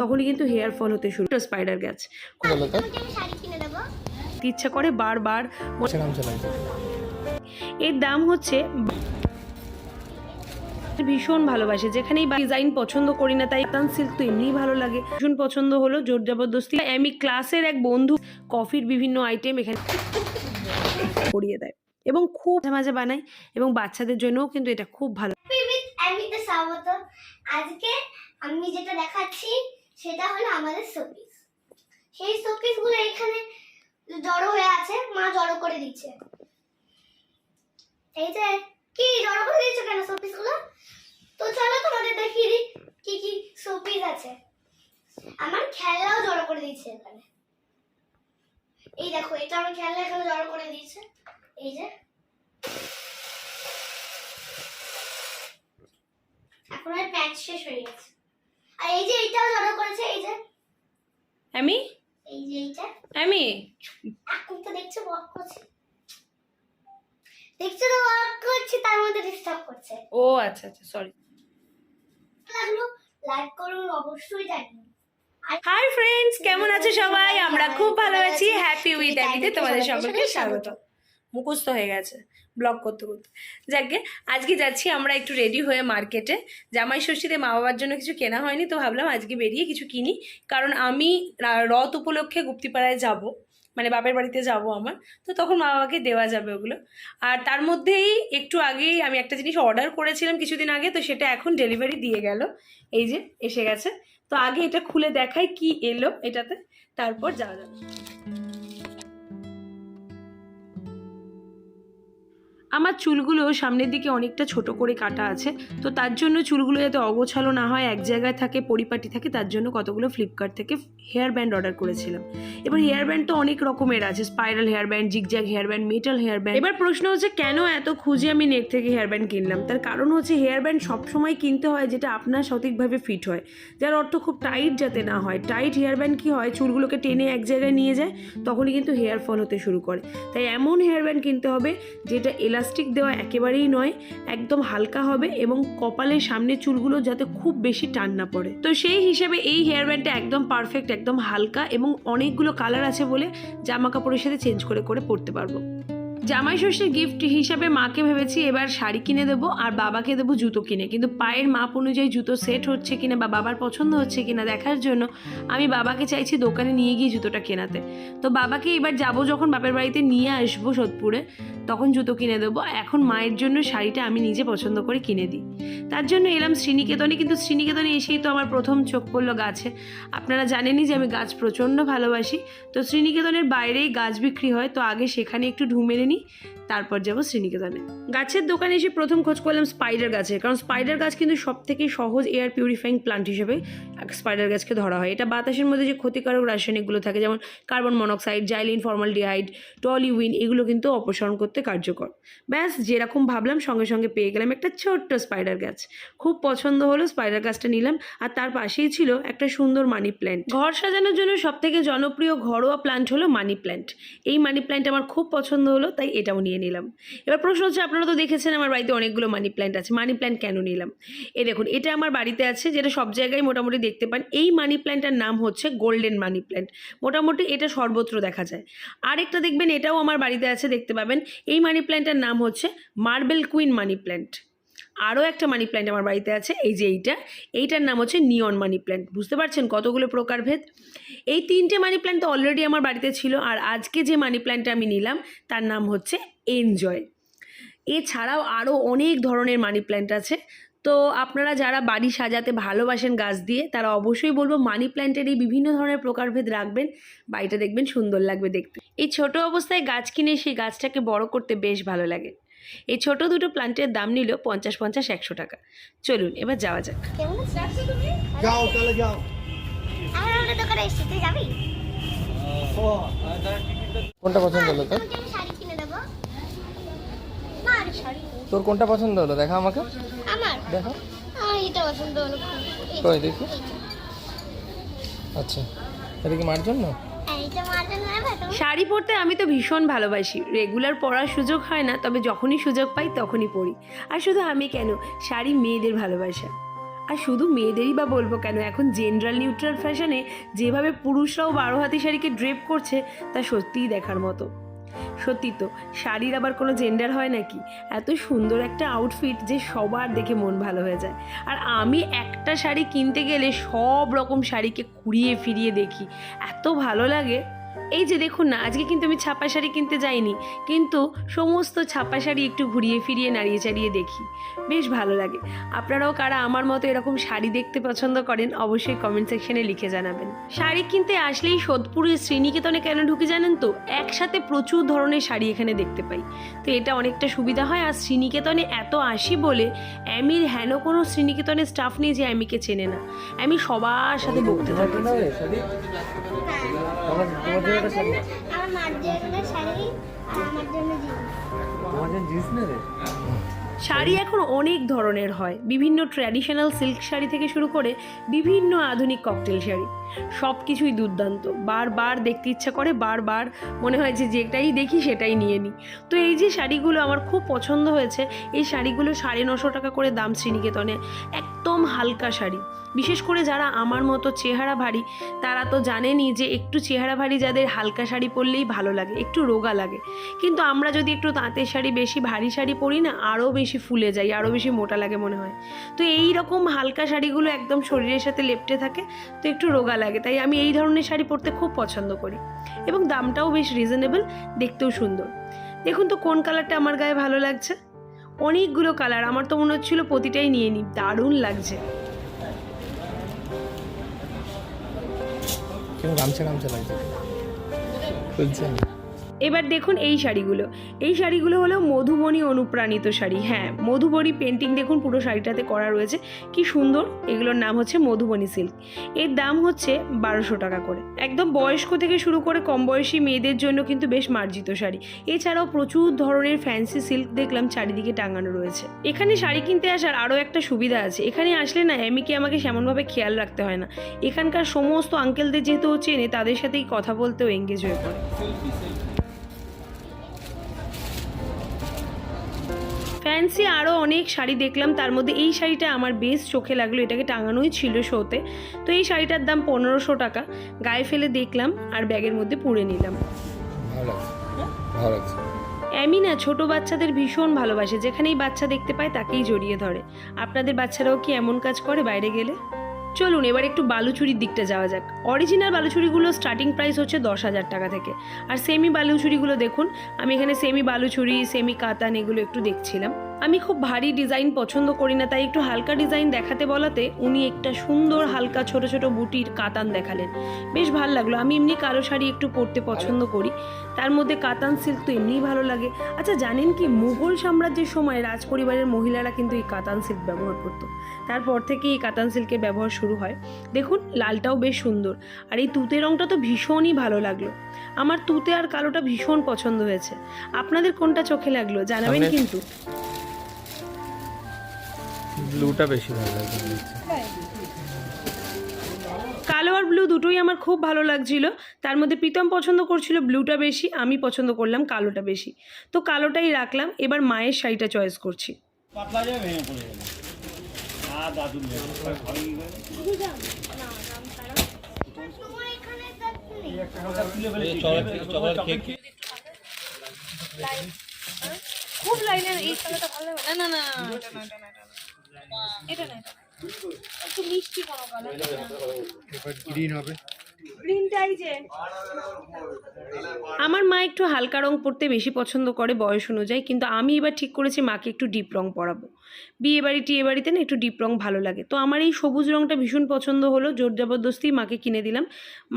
তখনই কিন্তু hair fall হতে শুরু। স্পাইডার গাছ কিনে দেবো। ইচ্ছা করে বারবার এর দাম হচ্ছে ভীষণ ভালোবাসে। যেখানেই ডিজাইন পছন্দ করি না তাই কাতান সিল্ক তো এমনিই ভালো লাগে। ভীষণ পছন্দ হলো জোর জবরদস্তি। আমি ক্লাসের এক বন্ধু কফির বিভিন্ন আইটেম এখানে করিয়ে দেয়। এবং খুব মাঝে মাঝে বানায়। এবং বাচ্চাদের জন্যও কিন্তু এটা খুব ভালো। এমনিতে স্বাগত আজকে আমি যেটা দেখাচ্ছি, সেটা হলো আমাদের শোপিস। সেই শোপিসগুলো এখানে জড়ো হয়ে আছে, মা জড়ো করে দিচ্ছে। এই যে, কি জড়ো করে দিয়েছ কেন শোপিসগুলো তো চলো তোমাদের দেখিয়ে দিই, কি কি শোপিস আছে। আমার খেলনাও জড়ো করে দিয়েছে এখানে। এই দেখো, এটা আমার খেলনা এখানে জড়ো করে দিয়েছে। এই যে। প্যাচ শেষ হয়ে গেছে। আর এই যে এইটাও জড়ো করেছে এই যে আমি এই যে এইটা। আমি এখন তো দেখছ ওয়ার্ক করছে। দেখছ তো ওয়ার্ক করছে তার মধ্যে ডিস্টার্ব করছে। ও আচ্ছা আচ্ছা সরি লাগল লাইক করুন অবশ্যই জানিয়ে হাই ফ্রেন্ডস কেমন আছো সবাই? আমরা খুব ভালো আছি। হ্যাপি উইথ অ্যামিতে তোমাদের সকলকে স্বাগত। মুখস্থ হয়ে গেছে ব্লগ করতে করতে। যাকে, আজকে যাচ্ছি আমরা একটু রেডি হয়ে মার্কেটে জামাই ষষ্ঠীতে মা বাবার জন্য কিছু কেনা হয়নি, তো ভাবলাম আজকে বেরিয়ে কিছু কিনি। কারণ আমি রথ উপলক্ষে গুপ্তিপাড়ায় যাব মানে বাপের বাড়িতে যাব আমার, তো তখন মা বাবাকে দেওয়া যাবে ওগুলো। আর তার মধ্যেই একটু আগেই আমি একটা জিনিস অর্ডার করেছিলাম কিছুদিন আগে, তো সেটা এখন ডেলিভারি দিয়ে গেল। এই যে, এসে গেছে। তো আগে এটা খুলে দেখাই কি এলো এটাতে, তারপর যাওয়া যাবে। আমার চুলগুলো সামনের দিকে অনেকটা ছোট করে কাটা আছে, তো তার জন্য চুলগুলো যাতে অগোছালো না হয়, এক জায়গায় থাকে, পরিপাটি থাকে, তার জন্য কতগুলো ফ্লিপকার্ট থেকে হেয়ার ব্যান্ড অর্ডার করেছিলাম। এবার হেয়ার ব্যান্ড তো অনেক রকমের আছে spiral hair band zigzag hair band metal hair band এবার প্রশ্ন হচ্ছে, কেন এত খুঁজে আমি নেট থেকে হেয়ার ব্যান্ড কিনলাম? তার কারণ হচ্ছে হেয়ার ব্যান্ড সবসময় কিনতে হয় যেটা আপনার সঠিকভাবে ফিট হয়। যার অর্থ খুব টাইট যাতে না হয়। টাইট হেয়ার ব্যান্ড কী হয়, চুলগুলোকে টেনে এক জায়গায় নিয়ে যায়, তখনই কিন্তু হেয়ার ফল হতে শুরু করে। তাই এমন হেয়ার ব্যান্ড কিনতে হবে, যেটা এলাস্টিক দেওয়া একেবারেই নয়, একদম হালকা হবে এবং কপালের সামনে চুলগুলো যাতে খুব বেশি টান না পড়ে। তো সেই হিসেবে এই হেয়ার ব্যান্ডটা একদম পারফেক্ট একদম হালকা এবং অনেকগুলো কালার আছে বলে জামা কাপড়ের সাথে চেঞ্জ করে করে পরতে পারব। জামাই ষষ্ঠীর গিফট হিসাবে মাকে ভেবেছি এবার শাড়ি কিনে দেবো আর বাবাকে দেবো জুতো কিনে। কিন্তু পায়ের মাপ অনুযায়ী জুতো সেট হচ্ছে কিনা বা বাবার পছন্দ হচ্ছে কিনা দেখার জন্য আমি বাবাকে চাইছি দোকানে নিয়ে গিয়ে জুতোটা কেনাতে। তো বাবাকে এবার যাব যখন বাপের বাড়িতে নিয়ে আসব সোদপুরে। তখন জুতো কিনে দেবো। এখন মায়ের জন্য শাড়িটা আমি নিজে পছন্দ করে কিনে দিই। তার জন্য এলাম শ্রীনিকেতনে, কিন্তু শ্রীনিকেতনে এসেই তো আমার প্রথম চোখ পড়ল গাছে। আপনারা জানেনই যে আমি গাছ প্রচণ্ড ভালোবাসি। তো শ্রীনিকেতনের বাইরেই গাছ বিক্রি হয়, তো আগে সেখানে একটু ঢু মেরে নিই। তারপর যাব শ্রীনিকেতনে। গাছের দোকানে এসে প্রথম খোঁজ করলাম স্পাইডার গাছের, কারণ স্পাইডার গাছ কিন্তু সব থেকে সহজ এয়ার পিউরিফাইং প্লান্ট হিসেবে স্পাইডার গাছকে ধরা হয়। এটা বাতাসের মধ্যে যে ক্ষতিকারক রাসায়নিকগুলো থাকে, যেমন carbon monoxide xylene formaldehyde toluene এগুলো কিন্তু অপসারণ করতে কার্যকর। ব্যাস, যেরকম ভাবলাম, সঙ্গে সঙ্গে পেয়ে গেলাম একটা ছোট্ট স্পাইডার গাছ। খুব পছন্দ হলো স্পাইডার গাছটা নিলাম, আর তার পাশেই ছিল একটা সুন্দর মানি প্ল্যান্ট ঘর সাজানোর জন্য সব থেকে জনপ্রিয় ঘরোয়া প্ল্যান্ট হলো মানি প্ল্যান্ট এই মানি প্ল্যান্ট আমার খুব পছন্দ হলো, তাই এটাও নিয়ে নিলাম। এবার প্রশ্ন হচ্ছে, আপনারা তো দেখেছেন আমার বাড়িতে অনেকগুলো মানি প্ল্যান্ট আছে। মানি প্ল্যান্ট কেন নিলাম? এ দেখুন, এটা আমার বাড়িতে আছে, যেটা সব জায়গায় মোটামুটি দেখতে পান। এই মানি প্ল্যান্টটার নাম হচ্ছে গোল্ডেন মানি প্ল্যান্ট মোটামুটি এটা সর্বত্র দেখা যায়। আরেকটা দেখবেন, এটাও আমার বাড়িতে আছে, দেখতে পাবেন। এই মানি প্ল্যান্টটার নাম হচ্ছে মার্বেল কুইন মানি প্ল্যান্ট আরও একটা মানি প্ল্যান্ট আমার বাড়িতে আছে, এই যে এইটা। এইটার নাম হচ্ছে নিয়ন মানি প্ল্যান্ট বুঝতে পারছেন কতগুলো প্রকারভেদ? এই তিনটে মানি প্ল্যান্ট তো অলরেডি আমার বাড়িতে ছিল আর আজকে যে মানি প্ল্যান্টটা আমি নিলাম তার নাম হচ্ছে এনজয় এছাড়াও আরও অনেক ধরনের মানি প্ল্যান্ট আছে। তো আপনারা যারা বাড়ি সাজাতে ভালোবাসেন গাছ দিয়ে তারা অবশ্যই বলব মানি প্ল্যান্টের এই বিভিন্ন ধরনের প্রকারভেদ রাখবেন বাড়িটা দেখবেন সুন্দর লাগবে দেখতে। এই ছোট অবস্থায় গাছ কিনে সেই গাছটাকে বড় করতে বেশ ভালো লাগে। এই ছোট দুটো প্ল্যান্টের দাম নিল পঞ্চাশ পঞ্চাশ একশো টাকা। চলুন এবার যাওয়া যাক। কেমন যাও তাহলে যাও। আমার দোকানে এসেছি যাবি? কোনটা পছন্দ হলো তোর? শাড়ি কিনে দেবো। না শাড়ি তোর কোনটা পছন্দ হলো? দেখা আমাকে। আমার? দেখা। আমার এটা পছন্দ হলো খুব। এই যে, কই দেখি। আচ্ছা। এটা কি মার জন্য? হ্যাঁ, শাড়ি পরতে আমি তো ভীষণ ভালোবাসি। রেগুলার পরার সুযোগ হয় না তবে যখনই সুযোগ পাই তখনই পরি। আর শুধু আমি কেন? শাড়ি মেয়েদের ভালোবাসা। আর শুধু মেয়েদেরই বা বলব কেন? এখন জেনারেল নিউট্রাল ফ্যাশনে যেভাবে পুরুষরাও বারো হাতি শাড়িকে ড্রেপ করছে, তা সত্যিই দেখার মতো। সত্যি তো, শাড়ির আবার কোনো জেন্ডার হয় নাকি? এত সুন্দর একটা আউটফিট যে সবার দেখে মন ভালো হয়ে যায়। আর আমি একটা শাড়ি কিনতে গেলে সব রকম শাড়িকে ঘুরিয়ে ফিরিয়ে দেখি। এত ভালো লাগে। এই যে দেখুন না, আজকে কিন্তু আমি ছাপা শাড়ি কিনতে যাইনি, কিন্তু সমস্ত ছাপা শাড়ি একটু ঘুরিয়ে ফিরিয়ে নাড়িয়ে চাড়িয়ে দেখি। বেশ ভালো লাগে। আপনারাও কারা আমার মতো এরকম শাড়ি দেখতে পছন্দ করেন, অবশ্যই কমেন্ট সেকশনে লিখে জানাবেন। শাড়ি কিনতে আসলেই সোদপুরের শ্রীনিকেতনে কেন ঢুকে জানেন তো? একসাথে প্রচুর ধরনের শাড়ি এখানে দেখতে পাই। তো এটা অনেকটা সুবিধা হয়, আর শ্রীনিকেতনে এত আসি বলে অ্যামির হেন কোনো শ্রীনিকেতনের স্টাফ নেই যে অ্যামিকে চেনে না। আমি সবার সাথে বকতে থাকি। তোমার তোমার জন্য একটা শাড়ি। আমার মার জন্য শাড়ি আর আমার জন্য জিন্স। তোমার জন্য জিন্স নেবে? শাড়ি এখন অনেক ধরনের হয়। বিভিন্ন ট্র্যাডিশনাল সিল্ক শাড়ি থেকে শুরু করে বিভিন্ন আধুনিক ককটেল শাড়ি। সব কিছুই দুর্দান্ত। বারবার দেখতে ইচ্ছা করে বারবার মনে হয় যে যেটাই দেখি সেটাই নিয়ে নিই। তো এই যে শাড়িগুলো আমার খুব পছন্দ হয়েছে এই শাড়িগুলো সাড়ে নশো টাকা করে দাম শ্রীনিকেতনে। একদম হালকা শাড়ি। বিশেষ করে যারা আমার মতো চেহারা ভারী, তারা তো জানেনই যে একটু চেহারা ভারী যাদের হালকা শাড়ি পরলেই ভালো লাগে, একটু রোগা লাগে। কিন্তু আমরা যদি একটু তাঁতের শাড়ি বেশি ভারী শাড়ি পরি না, আরও বেশি ফুলে যাই আরও বেশি মোটা লাগে মনে হয়। তো এই রকম হালকা শাড়িগুলো একদম শরীরের সাথে লেপটে থাকে, তো একটু রোগা লাগে। তাই আমি এই ধরনের শাড়ি পরতে খুব পছন্দ করি। এবং দামটাও বেশ রিজনেবল, দেখতেও সুন্দর। দেখুন তো কোন কালারটা আমার গায়ে ভালো লাগছে? অনেকগুলো কালার, আমার তো মনে হচ্ছিল প্রতিটাই নিয়ে নিই। দারুণ লাগছে। কেমন গামছা গামছা লাগছে খুলছে না এবার দেখুন এই শাড়িগুলো। এই শাড়িগুলো হলো মধুবনী অনুপ্রাণিত শাড়ি। হ্যাঁ মধুবনী পেন্টিং দেখুন পুরো শাড়িটাতে করা রয়েছে। কি সুন্দর, এগুলোর নাম হচ্ছে মধুবনী সিল্ক এর দাম হচ্ছে বারোশো টাকা করে। একদম বয়স্ক থেকে শুরু করে কম বয়সী মেয়েদের জন্য কিন্তু বেশ মার্জিত শাড়ি। এছাড়াও প্রচুর ধরনের ফ্যান্সি সিল্ক দেখলাম চারিদিকে টাঙানো রয়েছে। এখানে শাড়ি কিনতে আসার আরও একটা সুবিধা আছে। এখানে আসলে না এমিকে আমাকে সেমনভাবে খেয়াল রাখতে হয় না। এখানকার সমস্ত আঙ্কেলদের যেহেতু চেনে, তাদের সাথেই কথা বলতেও এঙ্গেজ হয়ে পড়ে। ফ্যান্সি আরও অনেক শাড়ি দেখলাম তার মধ্যে এই শাড়িটা আমার বেশ চোখে লাগল এটাকে টাঙানোই ছিল শোতে। তো এই শাড়িটার দাম পনেরোশো টাকা গায়ে ফেলে দেখলাম আর ব্যাগের মধ্যে পুড়ে নিলাম। অ্যামিনা লাগছে ভালো লাগছে অ্যামি না ছোট বাচ্চাদের ভীষণ ভালোবাসে যেখানেই বাচ্চা দেখতে পায় তাকেই জড়িয়ে ধরে। আপনাদের বাচ্চারাও কি এমন কাজ করে বাইরে গেলে? চলুন, এবার একটু বালুচুরির দিকটা যাওয়া যাক। অরিজিনাল বালুচুরিগুলো স্টার্টিং প্রাইস হচ্ছে দশ হাজার টাকা থেকে। আর সেমি বালুচুরিগুলো দেখুন, আমি এখানে সেমি বালুচুরি সেমি কাতান এগুলো একটু দেখছিলাম। আমি খুব ভারী ডিজাইন পছন্দ করি না তাই একটু হালকা ডিজাইন দেখাতে বলাতে উনি একটা সুন্দর হালকা ছোট ছোট বুটির কাতান দেখালেন। বেশ ভালো লাগল। আমি এমনি কালো শাড়ি একটু পরতে পছন্দ করি। তার মধ্যে কাতান সিল্ক তো এমনিই ভালো লাগে। আচ্ছা জানেন কি মুঘল সাম্রাজ্যের সময় রাজ পরিবারের মহিলারা কিন্তু এই কাতান সিল্ক ব্যবহার করতো। তারপর থেকে এই কাতান সিল্কের ব্যবহার শুরু হয়। দেখুন লালটাও বেশ সুন্দর। আর এই তুতে রঙটা তো ভীষণই ভালো লাগল। আমার তুতে আর কালোটা ভীষণ পছন্দ হয়েছে। আপনাদের কোনটা চোখে লাগল? জানাবেন কিন্তু। ব্লুটা বেশি ভালো লাগছে কালো আর ব্লু দুটোই আমার খুব ভালো লাগছিল। তার মধ্যে প্রীতম পছন্দ করছিল ব্লুটা বেশি আমি পছন্দ করলাম কালোটা বেশি। তো কালোটাই রাখলাম এবার মায়ের শাড়িটা চয়েস করছি। খুব লাইনের এই কালারটা ভালো লাগে। না না না। এটা না এটা না এটা না এটা না এটা না। একটু মিষ্টি কোনো কালার। এবার গ্রিন হবে। আমার মা একটু হালকা রং পরতে বেশি পছন্দ করে বয়স অনুযায়ী কিন্তু আমি এবার ঠিক করেছি মাকে একটু ডিপ রং পরাবো। বিয়ে বাড়ি টিয়ে বাড়িতে না একটু ডিপ রং ভালো লাগে। তো আমার এই সবুজ রংটা ভীষণ পছন্দ হলো জোর জবরদস্তি মাকে কিনে দিলাম।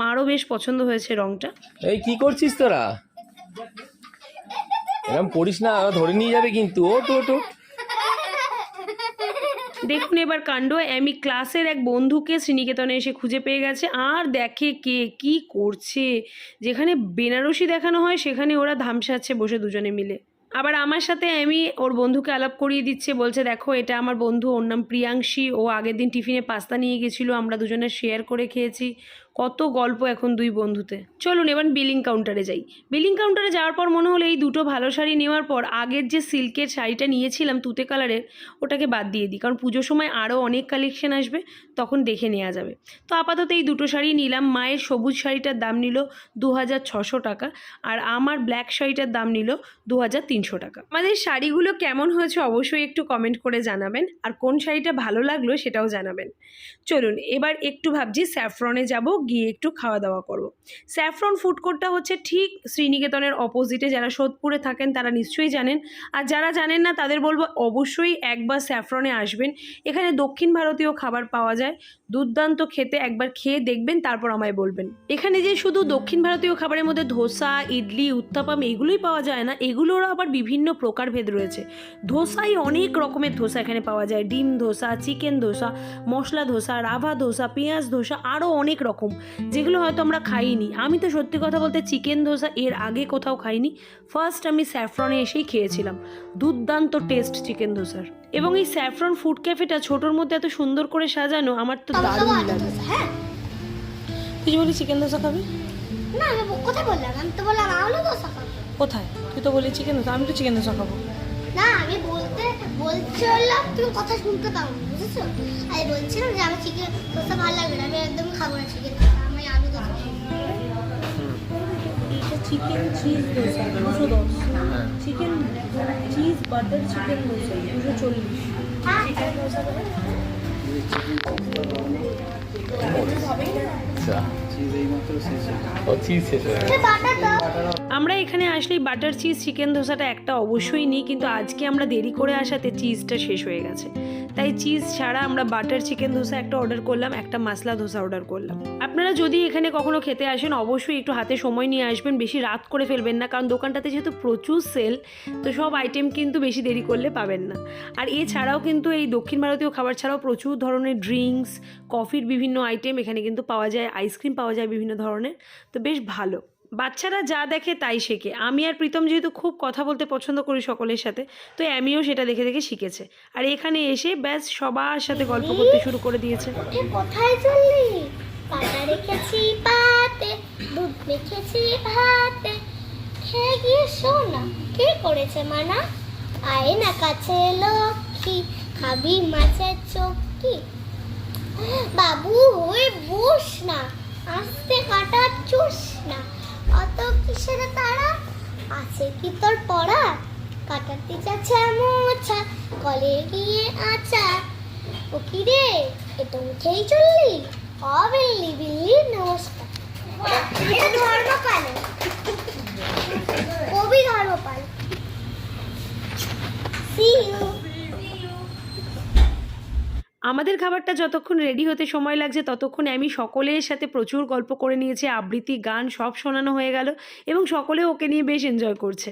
মারও বেশ পছন্দ হয়েছে রংটা। এই কি করছিস তোরা? এরকম করিস না ধরে নিয়ে যাবে কিন্তু। ও তো তো দেখুন এবার কাণ্ড আমি ক্লাসের এক বন্ধুকে শ্রীনিকেতনে এসে খুঁজে পেয়ে গেছে, আর দেখে কে কি করছে। যেখানে বেনারসি দেখানো হয়, সেখানে ওরা ধামসাচ্ছে বসে দুজনে মিলে। আবার আমার সাথে আমি ওর বন্ধুকে আলাপ করিয়ে দিচ্ছে, বলছে, দেখো, এটা আমার বন্ধু, ওর নাম প্রিয়াংশী, ও আগের দিন টিফিনে পাস্তা নিয়ে গেছিল, আমরা দুজনে শেয়ার করে খেয়েছি। কত গল্প এখন দুই বন্ধুতে। চলুন এবার বিলিং কাউন্টারে যাই। বিলিং কাউন্টারে যাওয়ার পর মনে হলো এই দুটো ভালো শাড়ি নেওয়ার পর আগের যে সিল্কের শাড়িটা নিয়েছিলাম তুতে কালারের ওটাকে বাদ দিয়ে দিই। কারণ পুজোর সময় আরও অনেক কালেকশন আসবে, তখন দেখে নেওয়া যাবে। তো আপাতত এই দুটো শাড়ি নিলাম। মায়ের সবুজ শাড়িটার দাম নিল দু টাকা আর আমার ব্ল্যাক শাড়িটার দাম নিল দু হাজার তিনশো টাকা। আমাদের শাড়িগুলো কেমন হয়েছে অবশ্যই একটু কমেন্ট করে জানাবেন আর কোন শাড়িটা ভালো লাগল সেটাও জানাবেন। চলুন এবার একটু ভাবছি স্যাফরনে যাব গিয়ে একটু খাওয়া দাওয়া করব। স্যাফরন ফুড কোর্টটা হচ্ছে ঠিক শ্রীনিকেতনের অপোজিটে যারা সোদপুরে থাকেন, তারা নিশ্চয়ই জানেন। আর যারা জানেন না, তাদের বলব অবশ্যই একবার স্যাফরনে আসবেন। এখানে দক্ষিণ ভারতীয় খাবার পাওয়া যায়। দুর্দান্ত খেতে একবার খেয়ে দেখবেন, তারপর আমায় বলবেন। এখানে যে শুধু দক্ষিণ ভারতীয় খাবারের মধ্যে ধোসা, ইডলি, উত্তাপাম এগুলোই পাওয়া যায় না, এগুলোরও আবার বিভিন্ন প্রকারভেদ রয়েছে। ধোসাই অনেক রকমের ধোসা এখানে পাওয়া যায়। ডিম ধোসা, চিকেন ধোসা, মশলা ধোসা, রাভা ধোসা, পেঁয়াজ ধোসা, আরও অনেক রকম। যেগুলো হয়তো আমরা খাইনি। আমি তো সত্যি কথা বলতে চিকেন ধোসা এর আগে কোথাও খাইনি। ফার্স্ট আমি স্যাফ্রনে এসেই খেয়েছিলাম। দুর্দান্ত টেস্ট চিকেন ধোসার। এবং এই স্যাফ্রন ফুড ক্যাফেটা ছোটোর মধ্যে এত সুন্দর করে সাজানো আমার তো দারুণ লাগে। হ্যাঁ। তুই বলি চিকেন ধোসা খাবি? না আমি কোথায় বললাম? আমি তো বললাম আলু দোসা খাব। কোথায়? তুই তো বলি চিকেন ধোসা আমি তো চিকেন ধোসা খাব। না আমি বলছিলাম তুমি কথা শুনতে পাও বুঝেছ? আমি বলছিলাম যে আমার চিকেন দোসা ভালো লাগবে না আমি একদম খাব না চিকেন আমি আলু দোসা চিকেন চিজ দোসা দুশো দশ। Chicken cheese butter chicken dosa দুশো চল্লিশ। হ্যাঁ। আচ্ছা। ও চিজ শেষ হয়ে গেছে বাটার দাও। আমরা এখানে আসলেই বাটার চিজ চিকেন ধোসাটা একটা অবশ্যই নিই, কিন্তু আজকে আমরা দেরি করে আসাতে চিজটা শেষ হয়ে গেছে। তাই চিজ ছাড়া আমরা বাটার চিকেন ধোসা একটা অর্ডার করলাম, একটা মশলা ধোসা অর্ডার করলাম। আপনারা যদি এখানে কখনো খেতে আসেন, অবশ্যই একটু হাতে সময় নিয়ে আসবেন, বেশি রাত করে ফেলবেন না, কারণ দোকানটাতে যেহেতু প্রচুর সেল তো সব আইটেম কিন্তু বেশি দেরি করলে পাবেন না। আর এছাড়াও কিন্তু এই দক্ষিণ ভারতীয় খাবার ছাড়াও প্রচুর ধরনের ড্রিঙ্কস কফির বিভিন্ন আইটেম এখানে কিন্তু পাওয়া যায় আইসক্রিম পাওয়া যায় বিভিন্ন ধরনের, তো বেশ ভালো। বাচ্চারা যা দেখে তাই শেখে। আমি আর প্রীতম যেহেতু খুব কথা বলতে পছন্দ করি সকলের সাথে, তো আমিও সেটা দেখে দেখে শিখেছে। আর এখানে এসে ব্যাস সবার সাথে গল্প করতে শুরু করে দিয়েছে। দুধ করেছে মানা? আয় না কাছে লক্ষ্মী বাবু হয়ে বস না, আস্তে কাটা চুস না। অত কিসের তারা? আছে কি তোর পড়া? কাটাতে যাচ্ছে মোছা কলে গিয়ে আচা ও কি রে? এটা উঠেই চললি। অ বিল্লি বিল্লি, নমস্কার। ধর্মপাল। কবি ধর্মপাল। সি ইউ আমাদের খাবারটা যতক্ষণ রেডি হতে সময় লাগছে ততক্ষণ আমি সকলের সাথে প্রচুর গল্প করে নিয়েছি আবৃত্তি গান সব শোনানো হয়ে গেল এবং সকলে ওকে নিয়ে বেশ এনজয় করছে।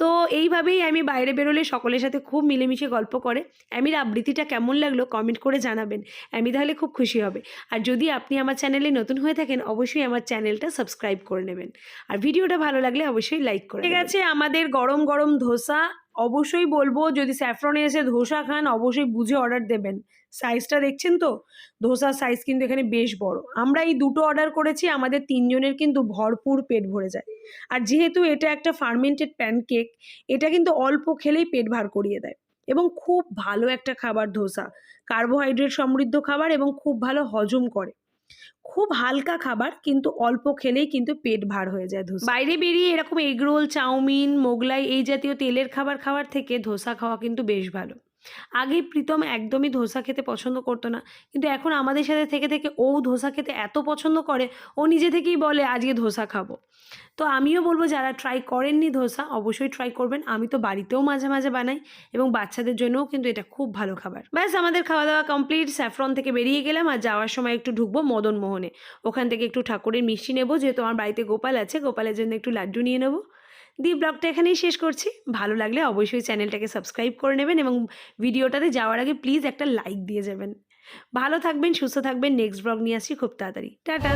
তো এইভাবেই আমি বাইরে বেরোলে সকলের সাথে খুব মিলেমিশে গল্প করে। অ্যামির আবৃত্তিটা কেমন লাগল কমেন্ট করে জানাবেন। অ্যামি তাহলে খুব খুশি হবে। আর যদি আপনি আমার চ্যানেলে নতুন হয়ে থাকেন অবশ্যই আমার চ্যানেলটা সাবস্ক্রাইব করে নেবেন। আর ভিডিওটা ভালো লাগলে অবশ্যই লাইক করে ঠিক আছে আমাদের গরম গরম ধোসা অবশ্যই বলব, যদি স্যাফরনে এসে ধোসা খান, অবশ্যই বুঝে অর্ডার দেবেন। সাইজটা দেখছেন তো? ধোসার সাইজ কিন্তু এখানে বেশ বড়। আমরা এই দুটো অর্ডার করেছি, আমাদের তিনজনের কিন্তু ভরপুর পেট ভরে যায়। আর যেহেতু এটা একটা ফার্মেন্টেড প্যানকেক এটা কিন্তু অল্প খেলেই পেট ভার করিয়ে দেয়। এবং খুব ভালো একটা খাবার ধোসা। কার্বোহাইড্রেট সমৃদ্ধ খাবার এবং খুব ভালো হজম করে। খুব হালকা খাবার, কিন্তু অল্প খেলেই কিন্তু পেট ভার হয়ে যায় ধোসা। বাইরে বেরিয়ে এরকম এগরোল, চাউমিন, মোগলাই এই জাতীয় তেলের খাবার খাওয়ার থেকে ধোসা খাওয়া কিন্তু বেশ ভালো। আগে প্রীতম একদমই ধোসা খেতে পছন্দ করতো না। কিন্তু এখন আমাদের সাথে থেকে থেকে ও ধোসা খেতে এত পছন্দ করে, ও নিজে থেকেই বলে, আজকে ধোসা খাব। তো আমিও বলব, যারা ট্রাই করেননি ধোসা, অবশ্যই ট্রাই করবেন। আমি তো বাড়িতেও মাঝে মাঝে বানাই এবং বাচ্চাদের জন্যও কিন্তু এটা খুব ভালো খাবার। ব্যাস, আমাদের খাওয়া দাওয়া কমপ্লিট স্যাফরন থেকে বেরিয়ে গেলাম আর যাওয়ার সময় একটু ঢুকবো মদন মোহনে ওখান থেকে একটু ঠাকুরের মিষ্টি নেব, যেহেতু আমার বাড়িতে গোপাল আছে, গোপালের জন্য একটু লাড্ডু নিয়ে নেব। দিয়ে ব্লগটা এখানেই শেষ করছি। ভালো লাগলে অবশ্যই চ্যানেলটাকে সাবস্ক্রাইব করে নেবেন এবং ভিডিওটাতে যাওয়ার আগে প্লিজ একটা লাইক দিয়ে যাবেন। ভালো থাকবেন, সুস্থ থাকবেন। নেক্সট ব্লগ নিয়ে আসছি খুব তাড়াতাড়ি। টাটা।